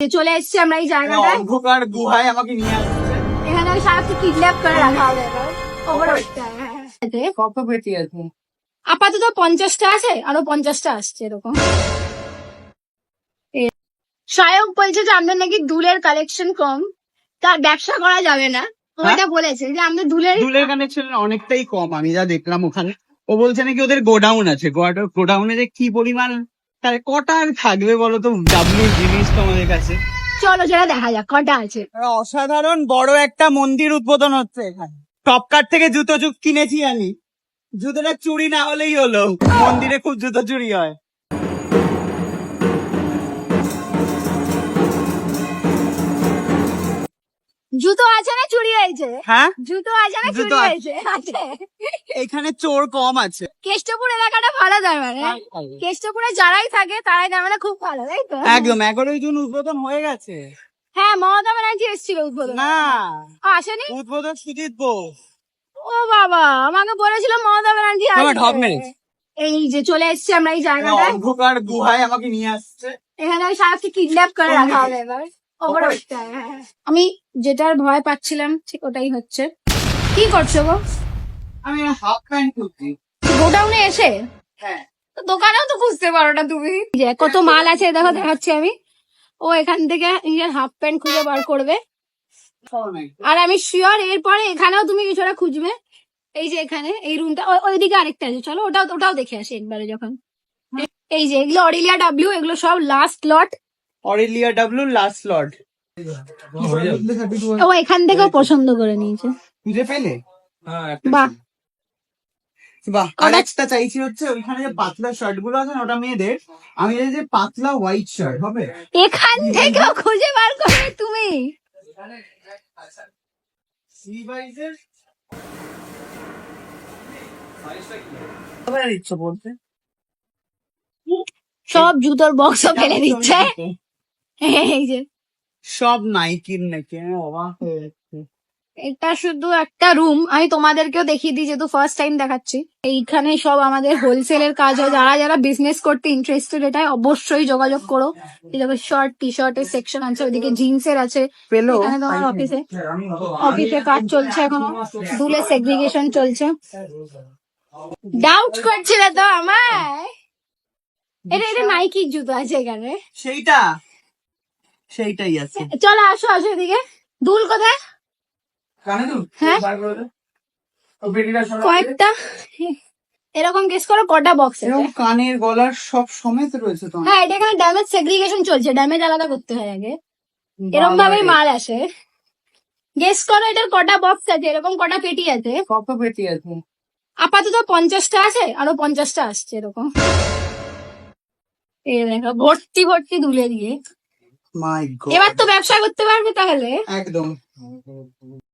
যে চলে এসেছি আমরা এই জায়গাটায়। অন্ধকার গুহায় আমাকে নিয়ে আসছে। এখানে ওই সারাকে কিডন্যাপ করে রাখা হবে। হবে, হ্যাঁ, হ্যাঁ। কত পেটি আছে? আপাতত পঞ্চাশটা আছে আরও পঞ্চাশটা আসছে এরকম। সায়ক বলছে যে আমাদের নাকি দুলের কালেকশন কম। তার ব্যবসা করা যাবে না। ও হ্যাঁ? এটা বলেছে যে আমাদের দুলের দুলের কানেকশন অনেকটাই কম আমি যা দেখলাম ওখানে। ও বলছে নাকি ওদের গোডাউন আছে। গোডাউনে যে কি পরিমাণ তাহলে কটা আর থাকবে বলো তো? ডাব্লিউ জিনিস তোমাদের কাছে। চলো সেটা দেখা যাক কটা আছে? অসাধারণ বড় একটা মন্দির উদ্বোধন হচ্ছে এখানে। টপকার থেকে জুতো কিনেছি আমি। জুতোটা চুরি না হলেই হলো। মন্দিরে খুব জুতো চুরি হয়। জুতো আছে না চুরি হয়েছে? হ্যাঁ? জুতো আছে না চুরি জুতো আছে। হয়েছে? আছে। এখানে চোর কম আছে। কেষ্টপুর এলাকাটা ভালো তার মানে। কেষ্টপুরে যারাই থাকে তারাই তার মানে খুব ভালো তাই তো? একদম এগারোই জুন উদ্বোধন হয়ে গেছে। হ্যাঁ মমতা ব্যানার্জি এসেছিল উদ্বোধন। না। আসেনি? উদ্বোধন সুজিত বোস। ও বাবা আমাকে বলেছিল মমতা ব্যানার্জি আসবে। ঢপ মেরেছে। এই যে চলে এসেছি আমরা এই জায়গাটায়। অন্ধকার গুহায় আমাকে নিয়ে আসছে। এখানে ওই সারাকে কিডন্যাপ করে রাখা হবে এবার। হ্যাঁ, হ্যাঁ। আমি যেটার ভয় পাচ্ছিলাম ঠিক ওটাই হচ্ছে। কি করছ গো? আমি হাফ প্যান্ট করছি গোডাউনে এসে? হ্যাঁ। তো দোকানেও তো খুঁজতে পারো না তুমি। যে কত মাল আছে দেখো দেখাচ্ছি আমি। ও এখান থেকে নিজের হাফ প্যান্ট খুঁজে বার করবে। আর আমি শিওর এরপরে এখানেও তুমি কিছুটা খুঁজবে। এই যে এখানে এই রুমটা ওইদিকে আরেকটা আছে। চলো ওটাও ওটাও দেখে আসি একবারে যখন। এই যে এগুলো অরিলিয়া ডাব্লিউ এগুলো সব last lot Aurelia W last lot. ও এখান থেকেও পছন্দ করে নিয়েছে। খুঁজে পেলে? বাহ। বাহ চাইছি হচ্ছে ওইখানে যে পাতলা শার্টগুলো আছে না ওটা মেয়েদের আমি চাই যে পাতলা হোয়াইট শার্ট হবে? এখান থেকেও খুঁজে বার করবে তুমি। সব জুতোর বক্সও ফেলে দিচ্ছে। এই যে সব নাইকির নাকি হয়ে যাচ্ছি এটা শুধু একটা রুম আমি তোমাদেরকেও দেখিয়ে দিই যেহেতু ফার্স্ট টাইম দেখাচ্ছি। এইখানে সব আমাদের হোলসেলের কাজ হয় যারা যারা বিজনেস করতে ইন্টারেস্টেড এটাই অবশ্যই যোগাযোগ করো। এরকম শর্ট টি শার্টের সেকশন আছে ওইদিকে জিন্স এর আছে। এখানে তোমার অফিসে অফিসে কাজ চলছে এখনও দুলে সেগ্রিগেশন চলছে। ডাউট করছিলে তো আমায়? এটা এটা নাইকির জুতো আছে এখানে। সেইটা? সেইটাই আছে। চলো আসো আসো এদিকে। দুল কোথায়? হ্যাঁ। কয়েকটা। এরকম কেস করো কটা বক্স এরকম কানের গলার সব সমেত রয়েছে তো হ্যাঁ এটা এখানে ড্যামেজ সেগ্রিগেশন চলছে। ড্যামেজ আলাদা করতে হয় আগে। এরকম ভাবেই মাল আসে। গেস করো এটার কটা বক্স আছে? এরকম কটা পেটি আছে? কত পেটি আছে? আপাতত পঞ্চাশটা আছে আরও পঞ্চাশটা আসছে এরকম। এই দেখো ভর্তি ভর্তি দুলে দিয়ে। মাই গড এবার তো ব্যবসা করতে পারবে তাহলে। একদম।